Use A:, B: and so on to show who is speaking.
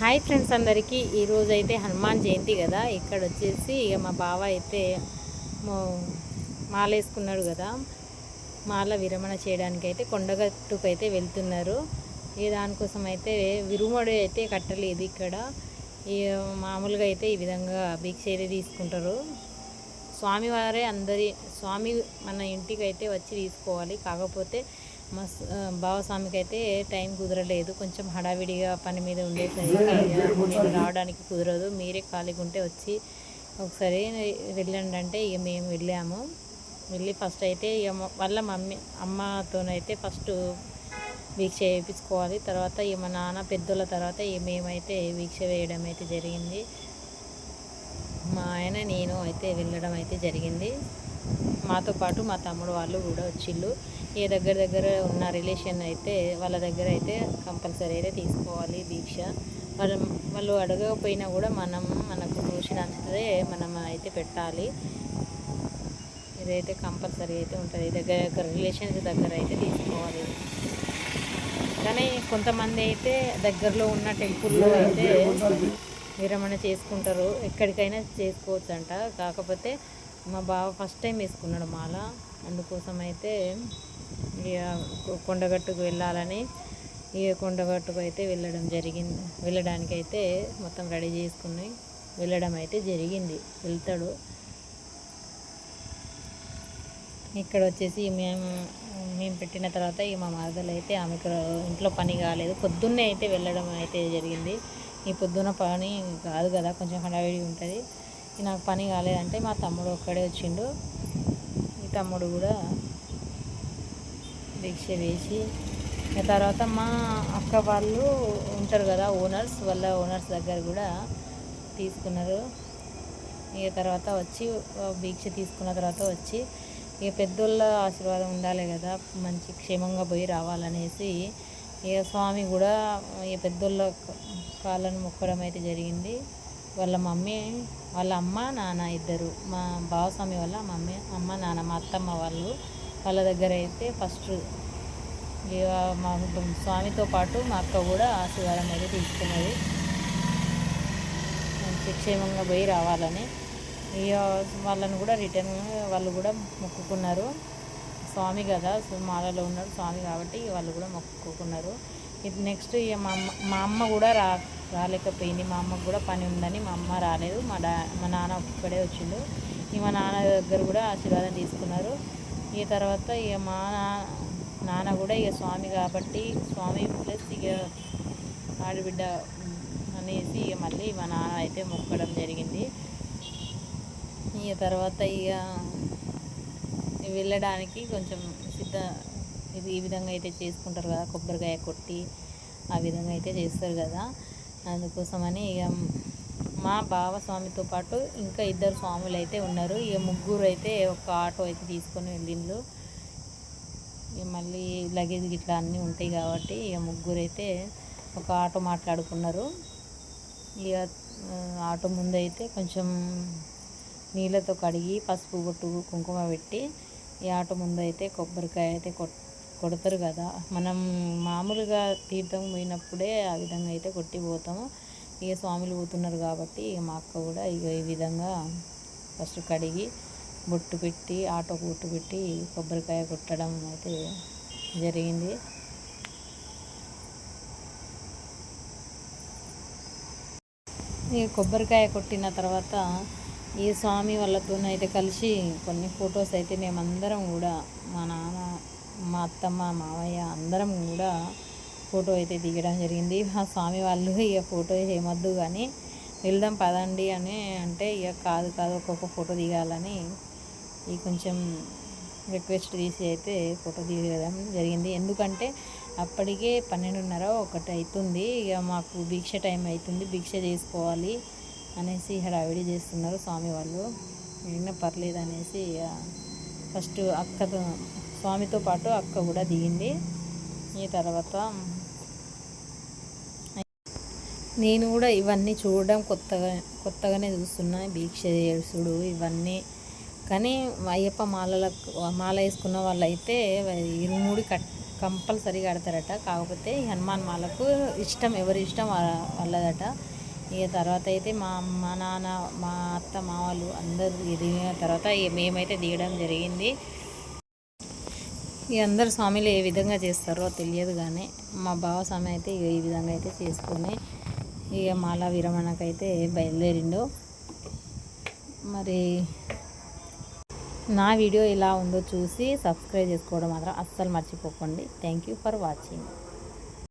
A: Hi friends అందరికీ. ఈరోజు అయితే హనుమాన్ జయంతి కదా. ఇక్కడ వచ్చేసి ఇక మా బావ అయితే మాల వేసుకున్నాడు కదా. మాల విరమణ చేయడానికి అయితే కొండగట్టుకు అయితే వెళ్తున్నారు. ఈ దానికోసం అయితే విరుమడి అయితే కట్టలేదు ఇక్కడ. ఈ మామూలుగా అయితే ఈ విధంగా దీక్ష అయితే తీసుకుంటారు. స్వామివారే అందరి స్వామి మన ఇంటికి అయితే వచ్చి తీసుకోవాలి. కాకపోతే మా స- ఆ, బావస్వామికి అయితే టైం కుదరలేదు. కొంచెం హడావిడిగా పని మీద ఉండేసరికి నేను రావడానికి కుదరదు. మీరే ఖాళీగా ఉంటే వచ్చి ఒకసారి వెళ్ళండి అంటే ఇక మేము వెళ్ళాము. వెళ్ళి ఫస్ట్ అయితే ఇక వాళ్ళ మమ్మీ అమ్మతోనైతే ఫస్ట్ వీక్ష వేయించుకోవాలి తర్వాత ఇక మా నాన్న పెద్దోళ్ళ తర్వాత ఇక మేమైతే వీక్ష వేయడం అయితే జరిగింది. మా ఆయన నేను అయితే వెళ్ళడం అయితే జరిగింది. మాతో పాటు మా తమ్ముడు వాళ్ళు కూడా వచ్చిళ్ళు. ఏ దగ్గర దగ్గర ఉన్న రిలేషన్ అయితే వాళ్ళ దగ్గర అయితే కంపల్సరీ అయితే తీసుకోవాలి దీక్ష. వాళ్ళు వాళ్ళు అడగకపోయినా కూడా మనం మనకు తోచినంతే మనం అయితే పెట్టాలి. ఇదైతే కంపల్సరీ అయితే ఉంటుంది. దగ్గర దగ్గర రిలేషన్స్ దగ్గర అయితే తీసుకోవాలి. కానీ కొంతమంది అయితే దగ్గరలో ఉన్న టెంపుల్లో అయితే విరమణ చేసుకుంటారు. ఎక్కడికైనా చేసుకోవచ్చు అంట కాకపోతే మా బావ ఫస్ట్ టైం వేసుకున్నాడు మాల. అందుకోసం అయితే ఇక కొండగట్టుకు వెళ్ళాలని ఇక కొండగట్టుకు అయితే వెళ్ళడం జరిగింది. వెళ్ళడానికి అయితే మొత్తం రెడీ చేసుకుని వెళ్ళడం అయితే జరిగింది. వెళ్తాడు. ఇక్కడ వచ్చేసి మేము మేము పెట్టిన తర్వాత ఇక మా మరదలు అయితే ఆమెకు ఇంట్లో పని కాలేదు. పొద్దున్నే అయితే వెళ్ళడం అయితే జరిగింది. ఈ పొద్దున్న పని కాదు కదా కొంచెం హడావిడి ఉంటుంది. నాకు పని కాలేదంటే మా తమ్ముడు ఒక్కడే వచ్చిండు. ఈ తమ్ముడు కూడా దీక్ష వేసి తర్వాత మా అక్క వాళ్ళు ఉంటారు కదా ఓనర్స్ వాళ్ళ ఓనర్స్ దగ్గర కూడా తీసుకున్నారు. ఇక తర్వాత వచ్చి ఆ, దీక్ష తీసుకున్న తర్వాత వచ్చి ఇక పెద్దోళ్ళ ఆశీర్వాదం ఉండాలి కదా మంచి క్షేమంగా పోయి రావాలనేసి ఇక స్వామి కూడా ఇక పెద్దోళ్ళ కాళ్ళను మొక్కడం అయితే జరిగింది. వాళ్ళ మమ్మీ వాళ్ళ అమ్మ నాన్న ఇద్దరు. మా బావస్వామి వాళ్ళ మమ్మీ అమ్మ నాన్న మా అత్తమ్మ వాళ్ళు వాళ్ళ దగ్గర అయితే ఫస్ట్ ఇక మా స్వామితో పాటు మా అక్క కూడా ఆశీర్వాదం అయితే తీసుకున్నది. మంచి క్షేమంగా పోయి రావాలని. ఇక వాళ్ళని కూడా రిటర్న్ వాళ్ళు కూడా మొక్కుకున్నారు. స్వామి కదా సో మాలలో ఉన్నాడు స్వామి కాబట్టి వాళ్ళు కూడా మొక్కుకున్నారు. ఇది నెక్స్ట్ ఇక మా అమ్మ మా అమ్మ కూడా రా రాలేకపోయింది. మా అమ్మకు కూడా పని ఉందని మా అమ్మ రాలేదు. మా డా మా నాన్న ఒక్కడే వచ్చిండు. ఇక మా నాన్న దగ్గర కూడా ఆశీర్వాదం తీసుకున్నారు. ఈ తర్వాత ఇక మా నాన్న కూడా ఇక స్వామి కాబట్టి స్వామి ప్లస్ ఇక ఆడబిడ్డ అనేసి ఇక మళ్ళీ మా నాన్న అయితే మొక్కడం జరిగింది. ఇక తర్వాత ఇక వెళ్ళడానికి కొంచెం సిద్ధ ఇది ఈ విధంగా అయితే చేసుకుంటారు కదా కొబ్బరికాయ కొట్టి ఆ విధంగా అయితే చేస్తారు కదా. అందుకోసమని ఇక మా బావ స్వామితో పాటు ఇంకా ఇద్దరు స్వాములు అయితే ఉన్నారు. ఇక ముగ్గురు అయితే ఒక ఆటో అయితే తీసుకొని వెళ్ళిండ్రు. ఇక మళ్ళీ లగేజ్ గిట్లా అన్నీ ఉంటాయి కాబట్టి ఇక ముగ్గురు అయితే ఒక ఆటో మాట్లాడుకున్నారు. ఇక ఆటో ముందైతే కొంచెం నీళ్ళతో కడిగి పసుపు బొట్టు కుంకుమ పెట్టి ఈ ఆటో ముందైతే కొబ్బరికాయ అయితే కొట్ కొడతారు కదా. మనం మామూలుగా తీర్థం పోయినప్పుడే ఆ విధంగా అయితే కొట్టి పోతాము ఇక స్వాములు పోతున్నారు కాబట్టి ఇక మా అక్క కూడా ఇక ఈ విధంగా ఫస్ట్ కడిగి బొట్టు పెట్టి ఆటోకు బొట్టు పెట్టి కొబ్బరికాయ కొట్టడం అయితే జరిగింది. ఈ కొబ్బరికాయ కొట్టిన తర్వాత ఈ స్వామి వాళ్ళతోనైతే కలిసి కొన్ని ఫొటోస్ అయితే మేమందరం కూడా మా నాన్న మా అత్తమ్మ మావయ్య అందరం కూడా ఫోటో అయితే దిగడం జరిగింది. మా స్వామి వాళ్ళు ఇక ఫోటో చేయమద్దు కానీ వెళ్దాం పదండి అని అంటే ఇక కాదు కాదు ఒక్కొక్క ఫోటో దిగాలని ఈ కొంచెం రిక్వెస్ట్ తీసి అయితే ఫోటో దిగడం జరిగింది. ఎందుకంటే అప్పటికే పన్నెండున్నర ఒకటి అవుతుంది ఇక మాకు భిక్ష టైం అవుతుంది భిక్ష చేసుకోవాలి అనేసి హడావిడి చేస్తున్నారు స్వామి వాళ్ళు. అయినా పర్లేదు అనేసి ఇక ఫస్ట్ అక్కతో స్వామితో పాటు అక్క కూడా దిగింది. ఈ తర్వాత నేను కూడా ఇవన్నీ చూడడం కొత్తగా కొత్తగానే చూస్తున్నా. భీక్ష చేసుడు ఇవన్నీ. కానీ అయ్యప్ప మాలలకు మాల వేసుకున్న వాళ్ళైతే ఇరుముడి కట్ కంపల్సరీ కడతారట. కాకపోతే హనుమాన్ మాలకు ఇష్టం ఎవరి ఇష్టం వాళ్ళదట. ఇక తర్వాత అయితే మా మా నాన్న మా అత్త మావాళ్ళు అందరూ దిగిన తర్వాత మేమైతే దిగడం జరిగింది. ఇక అందరు స్వామిలు ఏ విధంగా చేస్తారో తెలియదు కానీ మా బావ స్వామి అయితే ఇక ఈ విధంగా అయితే చేసుకొని ఇక మాల విరమణకైతే బయలుదేరిండు. మరి నా వీడియో ఎలా ఉందో చూసి సబ్స్క్రైబ్ చేసుకోవడం మాత్రం అస్సలు మర్చిపోకండి. Thank you for watching